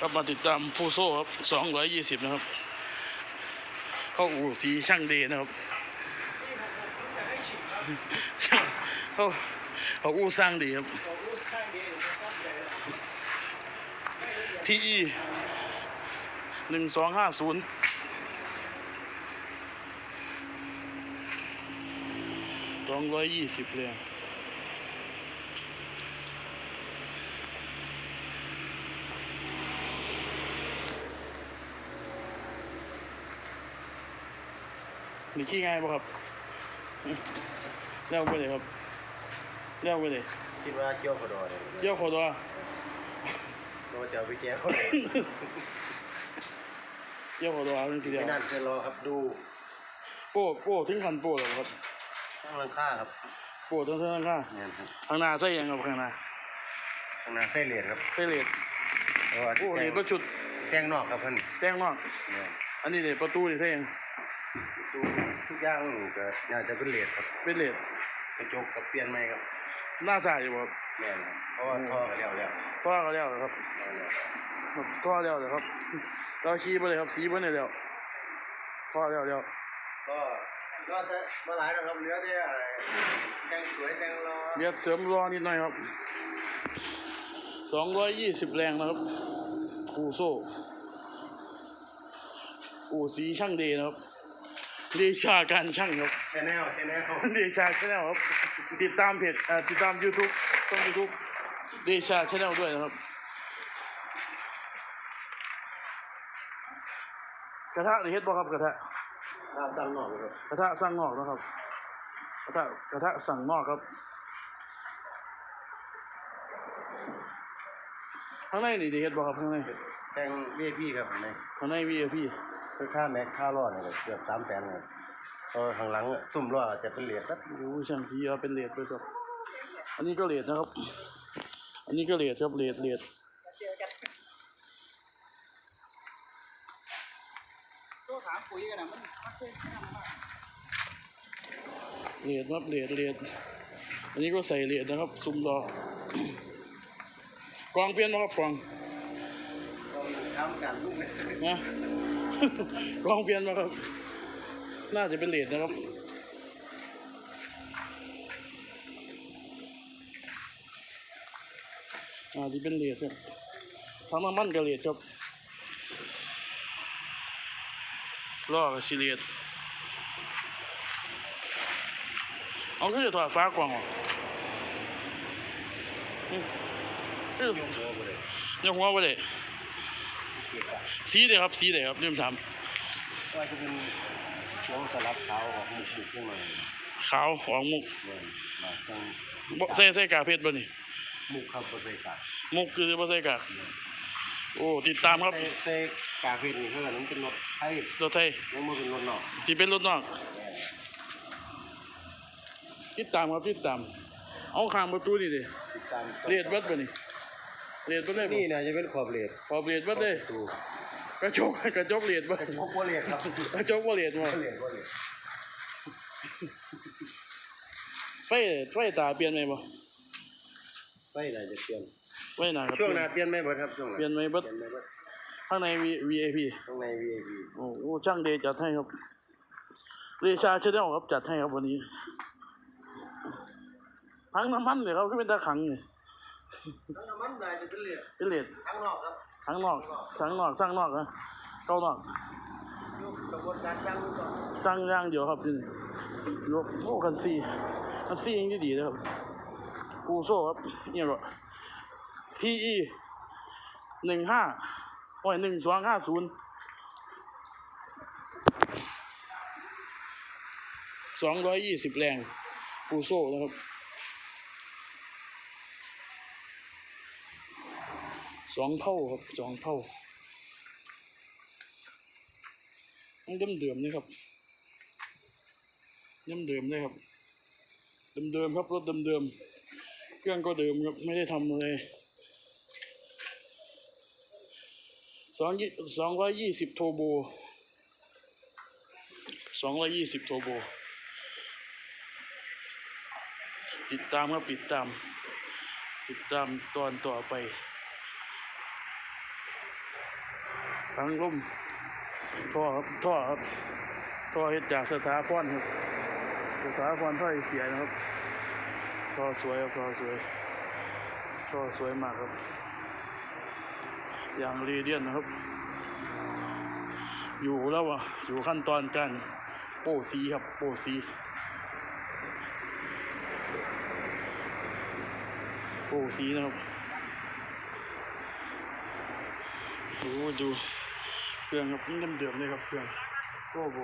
ก็มาติดตามผู้โซ่ครับสองร้อยยี่สิบนะครับ เข้าอู่สีช่างเดนะครับเขาเขาอู่สร้างดีครับทีอีหนึ่งสองห้าศูนย์สองร้อยยี่สิบเลย นี่ขี้ง่ายป่ะครับเลี้ยวไปเลยครับเลี้ยวไปเลยคิดว่าเกี่ยวขอดอเนี่ยเลี้ยวขอตัวเราจะเอาไปแก้เขาเลี้ยวขอตัวเอาจริงๆเดียวไม่นั่นจะรอครับดู โป้โป้ถึงคันโป้แล้วครับตั้งหลังค่าครับโป้ทั้งเท่านั้นค่ะเนี่ยครับข้างหน้าใส่ยังครับข้างหน้าข้างหน้าไส้เหรียญครับใส่เลดเพราะว่าโอ้แป้นี่งประชุดแป้งนอกครับเพิ่นแจ้งนอกเนี่ยอันนี้เลยประตูนี่ใส่ยัง ดูทุกอย่างนี่ก็น่าจะเป็นเหรียญครับเป็นเลดกระจกกับเปลี่ยนใหม่ครับหน้าใส่อยู่บ่ครับแม่นครับเพราะว่าท่อก็แล้วแล้วท่อก็แล้วเหรอครับแล้วครับท่อแล้วเหรอครับเราชี้ไปเลยครับสีไปเลยแล้วท่อแล้วแล้วก็ก็จะมาหลายแล้วครับเหลือแต่อะไรแต่งสวยแต่งรอเดี๋ยวเสริมรอนิดหน่อยครับสองร้อยยี่สิบแรงนะครับอูโซ่อูสีช่างเดนะครับเดชาการช่างครับแชนแนลแชนแนลเดชาชาแนลครับ ติดตามเพจเอ่อติดตาม YouTube ช่อง YouTube เดชาชาแนลด้วยนะครับ กระทะหรือเฮ็ดบ่ครับกระทะถ้าตั้งนอกเลยครับกระทะสั่งนอกนะครับ กระทะกระทะสั่งนอกครับข้างในนี่ดีเฮ็ดบ่ครับข้างในแต่งเวพีครับข้างในข้างใน VIP คือค่าแม็กค่ารอดเนี่ยเกือบสามแสนเลยเพราะข้างหลังอะซุ่มรอดจะเป็นเหรียญครับโอ้ยช่างสีเอาเป็นเลดไปครับ อันนี้ก็เลดนะครับ อันนี้ก็เลดครับเลดเลดตัวถามปุ๋ยกันนะมันมันเคยทำมาเลดครับเลดเลดอันนี้ก็ใส่เลดนะครับ ซุ่มรอกองเปลี่ยนมาครับกองทำการลูกเนี่ยนะ กองเปลี่ยนมาครับ น่าจะเป็นเลดนะครับอ่าที่เป็นเลดครับทางน้ำมันกับเลดครับล้อกับซีเลดเอาขึ้นจะถอดฟ้ากวางออกอืมเอ้ยยกหัวไปเลยยังหัวไปเลยเกียร์ สีเดียวครับ สีเดียวครับเริ่มทก็จะเป็นช่วงสลับเท้าของมุกมุกขึ้นมาเนี่ยำขาวหองมุกมาตรงบ่ใส่ใส่กากเพชรบ่นี่มุกครับบริเวณกามุกคือบ่ใส่กากโอ้ ติดตามครับเตะเตะกาเพชรนี่เท่านั้นเป็นรถไทยรถไทยยังไม่เป็นรถนอกที่เป็นรถนอกติดตามครับติดตาม เอาข้างประตูนี่ดิติดตามเลียดเบัดบ่นี่ เลียดเบัดเลยบ่นี่นะจะเป็นขอบเลดพอเลียดเบัดเลยตูกระจกกระจกเลียดบ่พกว่าเลดครับกระจกบ่เลียดบ่เลดว่าเลดไฟไฟตาเปลี่ยนไหมบ่ไฟไหนจะเปลี่ยนไฟหน้าก็ช่วงหน้าเปลี่ยนไหมเบิดครับช่วงหน้าเปลี่ยนไหมเบิดเปลี่ยนไหมเบิดข้างใน VIP ข้างใน VIP โอ้โหช่างเดย์จัดให้ครับเรชาชาแนลครับจัดให้ครับวันนี้พังน้ำมันเลยครับก็เป็นตาขังนี่ ทั้งน้ำมันได้จะเป็นเลดเป็นเลดทั้งนอกครับทั้งนอกทั้งนอกสร้างนอกนะเก้านอกยุคกระบวนการสร้างรูปแบบสร้างอย่างเดียวครับที่นี่ยกโอ้คันซีคันซียังดีๆเลยครับกูโซ่ครับเนี่ยก็ PE หนึ่งห้าโอ้ยหนึ่งสองห้าศูนย์สองร้อยยี่สิบแรงปูโซ่นะครับ สองเท่าครับสองเท่าต้องเดิมเดิมๆนี่ครับเดิมเดิมๆเลยครับเดิมเดิมๆครับรถเดิมเดิมๆเครื่องก็เดิมครับไม่ได้ทำอะไรสองยี่สองร้อยยี่สิบโทโบสองร้อยยี่สิบโทโบติดตามครับติดตาม ติดตามตอนต่อไป ทั้งล่มท่อครับท่อครับท่อเฮ็ดจากสถาพรครับสถาพรท่อเสียนะครับท่อสวยครับท่อสวยท่อสวยมากครับ อย่างเรเดียนนะครับ อยู่แล้วอะอยู่ขั้นตอนการโป้สีครับโป้สีโป้สีนะครับดูดู เครื่องครับนี่เดิมๆเลยครับเครื่องโอ้โห